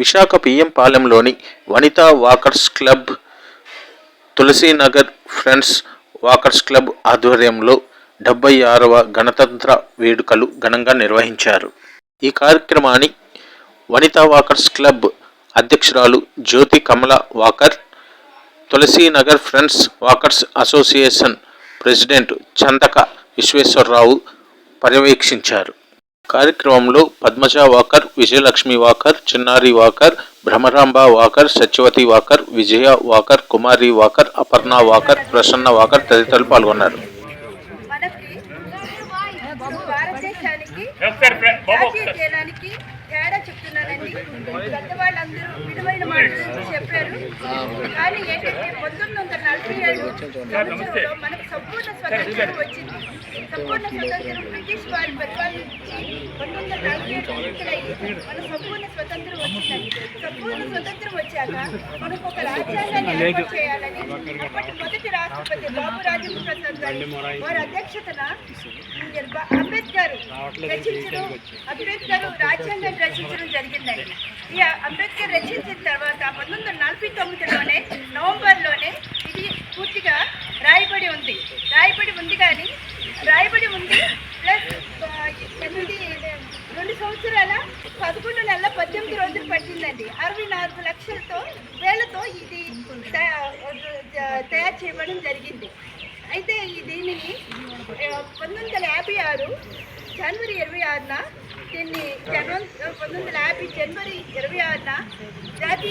Visakha PM పాలెంలోని Vanitha walkers club Tulasinagar friends walkers club ఆధ్వర్యంలో డెబ్బై ఆరవ గణతంత్ర వేడుకలు ఘనంగా నిర్వహించారు. ఈ కార్యక్రమాన్ని వనితా వాకర్స్ క్లబ్ అధ్యక్షురాలు Jyothi Kamala walker Tulasinagar friends walkers association president Chandaka Visweswararao పర్యవేక్షించారు. కార్యక్రమంలో Padmaja walker Vijayalakshmi walker Chinnari walker Bhramaramba walker Satyavathi walker Vijaya walker Kumari walker Aparna walker Prasanna walker తదితరులు పాల్గొన్నారు. భారతదేశానికి జాతీయ. గేయానికి తేడా చెప్తున్నానండి పెద్దవాళ్ళందరూ విలువైన మాటలు చెప్పారు. కానీ ఏంటంటే పంతొమ్మిది వందల నలభై ఏడు సంవత్సరంలో మనకు సంపూర్ణ స్వతంత్రం వచ్చింది. సంపూర్ణ స్వతంత్రం బ్రిటిష్ వారి పరిపాలన పంతొమ్మిది వందల నలభై ఏడు విడుదలయ్యి మన సంపూర్ణ స్వతంత్రం వచ్చిందండి సంపూర్ణ స్వతంత్రం వచ్చాక మనకు ఒక రాజ్యాంగాన్ని ఏర్పాటు చేయాలని అప్పటి మొదటి రాష్ట్రపతి బాబు రాజేంద్ర ప్రసాద్ గారి వారి అధ్యక్షతన అంబేద్కర్ రచించడం అంబేద్కర్ రాజ్యాంగాన్ని రచించడం జరిగిందండి. ఈ అంబేద్కర్ రచించిన తర్వాత పంతొమ్మిది వందల నలభై తొమ్మిదిలోనే నవంబర్లోనే ఇది పూర్తిగా రాయబడి ఉంది. రాయబడి ఉంది కానీ రాయబడి ఉంది ప్లస్ ఎనిమిది రెండు సంవత్సరాల పదకొండు నెలల పద్దెనిమిది రోజులు పట్టిందండి. అరవై నాలుగు లక్షలతో వేలతో ఇది తయా- తయారు చేయబడడం జరిగింది. అయితే ఈ దీనిని పంతొమ్మిది వందల యాభై ఆరు జనవరి ఇరవై ఆరున దీన్ని జనవరి పంతొమ్మిది వందల యాభై జనవరి ఇరవై ఆరున జాతీయ